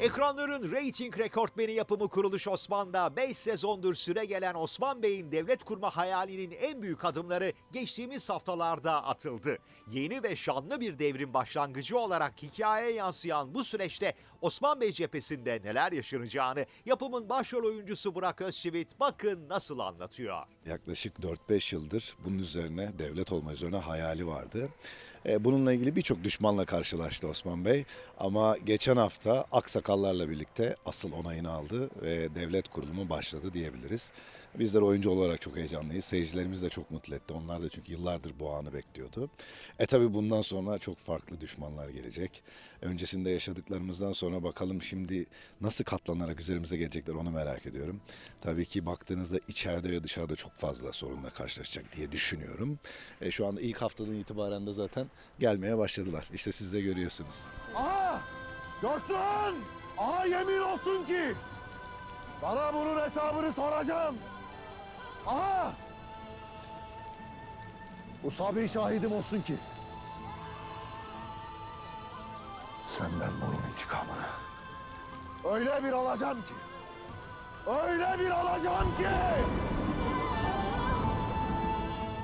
Ekranların reyting rekortmeni yapımı Kuruluş Osman'da 5 sezondur süre gelen Osman Bey'in devlet kurma hayalinin en büyük adımları geçtiğimiz haftalarda atıldı. Yeni ve şanlı bir devrin başlangıcı olarak hikayeye yansıyan bu süreçte Osman Bey cephesinde neler yaşanacağını yapımın başrol oyuncusu Burak Özçivit bakın nasıl anlatıyor. Yaklaşık 4-5 yıldır bunun üzerine devlet olma üzerine hayali vardı. E, Bununla ilgili birçok düşmanla karşılaştı Osman Bey. Ama geçen hafta aksakallarla birlikte asıl onayını aldı ve devlet kurulumu başladı diyebiliriz. Bizler oyuncu olarak çok heyecanlıyız. Seyircilerimiz de çok mutlu etti. Onlar da çünkü yıllardır bu anı bekliyordu. E tabi bundan sonra çok farklı düşmanlar gelecek. Öncesinde yaşadıklarımızdan sonra bakalım şimdi nasıl katlanarak üzerimize gelecekler onu merak ediyorum. Tabii ki baktığınızda içeride ve dışarıda çok fazla sorunla karşılaşacak diye düşünüyorum. E, şu anda ilk haftadan itibaren de zaten gelmeye başladılar. İşte siz de görüyorsunuz. Aha! Göktuğan! Aha yemin olsun ki! Sana bunun hesabını soracağım. Aha! Bu sabi şahidim olsun ki. Senden bunun intikamını öyle bir alacağım ki. Öyle bir alacağım ki.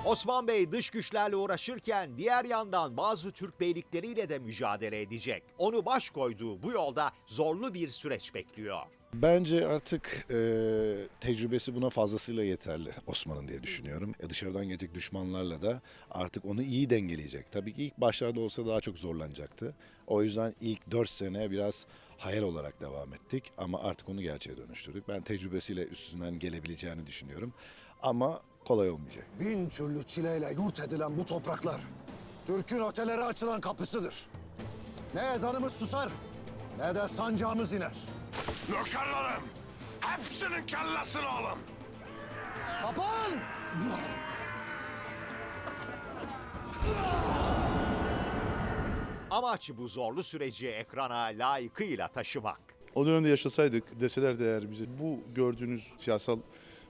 Osman Bey dış güçlerle uğraşırken diğer yandan bazı Türk beylikleriyle de mücadele edecek. Onu baş koyduğu bu yolda zorlu bir süreç bekliyor. Bence artık e, tecrübesi buna fazlasıyla yeterli Osman'ın diye düşünüyorum. E, dışarıdan gelecek düşmanlarla da artık onu iyi dengeleyecek. Tabii ki ilk başlarda olsa daha çok zorlanacaktı. O yüzden ilk 4 sene biraz hayal olarak devam ettik ama artık onu gerçeğe dönüştürdük. Ben tecrübesiyle üstünden gelebileceğini düşünüyorum ama kolay olmayacak. Bin türlü çileyle yurt edilen bu topraklar Türk'ün ötelere açılan kapısıdır. Ne ezanımız susar ne de sancağımız iner. Nöşerlerim! Hepsinin kellesini alın! Kapan! Amaç bu zorlu süreci ekrana layıkıyla taşımak. O dönemde yaşasaydık deselerdi eğer bize bu gördüğünüz siyasal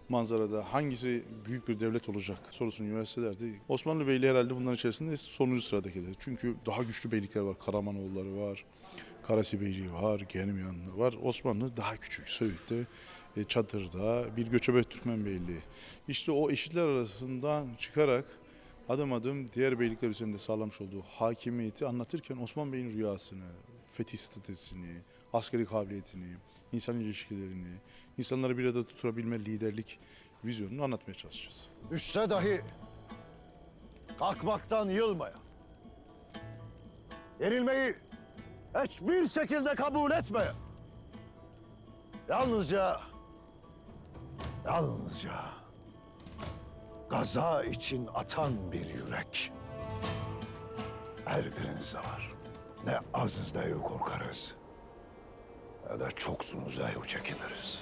manzarada hangisi büyük bir devlet olacak sorusunu yönelselerdi. Osmanlı Beyliği herhalde bunların içerisinde sonuncu sıradakiler. Çünkü daha güçlü beylikler var. Karamanoğulları var, Karasi Beyliği var, Genimiyanlı var. Osmanlı daha küçük. Söğüt'te, e, Çadır'da bir göçebe Türkmen Beyliği. İşte o eşitler arasından çıkarak adım adım diğer beylikler üzerinde sağlamış olduğu hakimiyeti anlatırken Osman Bey'in rüyasını, fetih statüsünü, askeri kabiliyetini, insan ilişkilerini, insanları bir arada tutabilme liderlik vizyonunu anlatmaya çalışacağız. Düşse dahi kalkmaktan yılmaya. Yenilmeyi hiçbir şekilde kabul etmeye. Yalnızca, yalnızca gaza için atan bir yürek. Her birinizde var. Ne azizdeyi korkarız ne de çoksunuzeyi çekiniriz.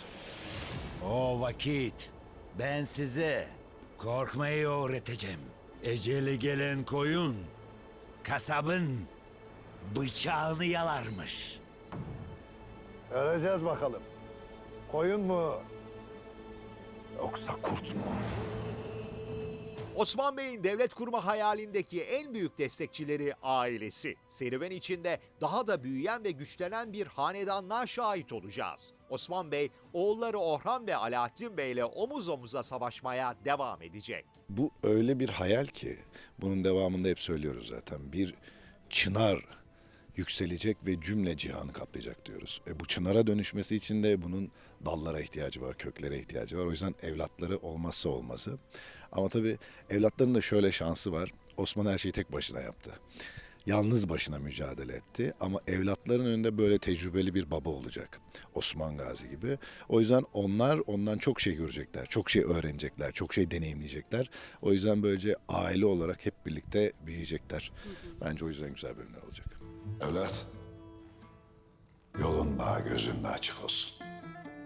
O vakit ben size korkmayı öğreteceğim. Eceli gelen koyun kasabın bıçağını yalarmış. Göreceğiz bakalım. Koyun mu yoksa kurt mu? Osman Bey'in devlet kurma hayalindeki en büyük destekçileri ailesi. Serüven içinde daha da büyüyen ve güçlenen bir hanedanlığa şahit olacağız. Osman Bey, oğulları Orhan ve Alaaddin Bey ile omuz omuza savaşmaya devam edecek. Bu öyle bir hayal ki bunun devamında hep söylüyoruz zaten. Bir çınar yükselecek ve cümle cihanı kaplayacak diyoruz. E bu çınara dönüşmesi için de bunun dallara ihtiyacı var, köklere ihtiyacı var. O yüzden evlatları olmazsa olmazı. Ama tabii evlatların da şöyle şansı var. Osman her şeyi tek başına yaptı. Yalnız başına mücadele etti ama evlatların önünde böyle tecrübeli bir baba olacak. Osman Gazi gibi. O yüzden onlar ondan çok şey görecekler, çok şey öğrenecekler, çok şey deneyimleyecekler. O yüzden böylece aile olarak hep birlikte büyüyecekler. Bence o yüzden güzel bölümler olacak. Evlat, yolun daha gözün açık olsun.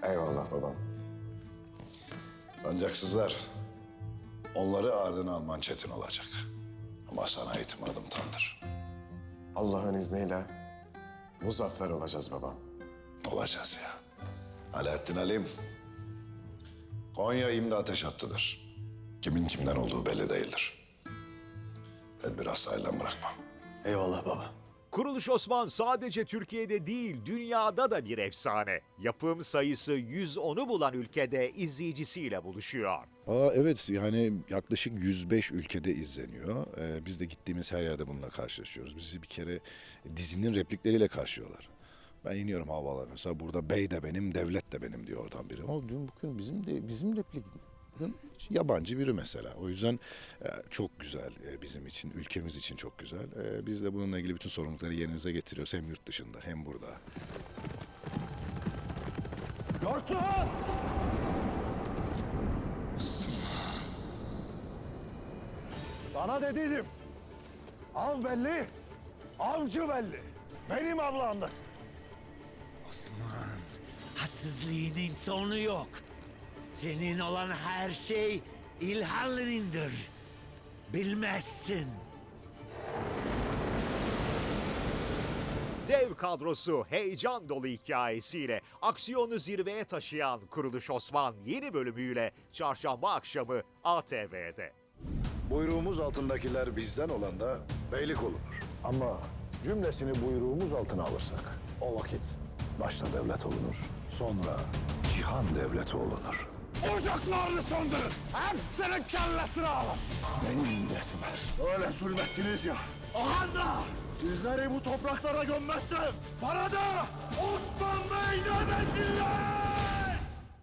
Eyvallah babam. Sancaksızlar, onları ardına alman çetin olacak. Ama sana itimadım tamdır. Allah'ın izniyle muzaffer olacağız babam. Olacağız ya. Alaaddin Alim, Konya imde ateş hattıdır. Kimin kimden olduğu belli değildir. Tedbir asla elden bırakmam. Eyvallah baba. Kuruluş Osman sadece Türkiye'de değil dünyada da bir efsane. Yapım sayısı 110'u bulan ülkede izleyicisiyle buluşuyor. Aa, evet yani yaklaşık 105 ülkede izleniyor. Ee, biz de gittiğimiz her yerde bununla karşılaşıyoruz. Bizi bir kere dizinin replikleriyle karşılıyorlar. Ben iniyorum havaalanı mesela burada bey de benim, devlet de benim diyor oradan biri. O dün bugün bizim de bizim replik yabancı biri mesela. O yüzden e, çok güzel e, bizim için, ülkemiz için çok güzel. E, Biz de bununla ilgili bütün sorumlulukları yerinize getiriyoruz hem yurt dışında hem burada. Yortuhan! Sana dediydim. Av belli, avcı belli. Benim avlağımdasın. Osman, hadsizliğinin sonu yok. Senin olan her şey İlhanlı'nındır. Bilmezsin. Dev kadrosu heyecan dolu hikayesiyle aksiyonu zirveye taşıyan Kuruluş Osman yeni bölümüyle çarşamba akşamı ATV'de. Buyruğumuz altındakiler bizden olan da beylik olunur. Ama cümlesini buyruğumuz altına alırsak o vakit başta devlet olunur. Sonra cihan devleti olunur. Ocaklarını söndürün. Hepsinin kellesini alın. Benim milletime Öyle zulmettiniz ya. Ahanda. Sizleri bu topraklara gömmezsem bana da Osman Bey demesinler.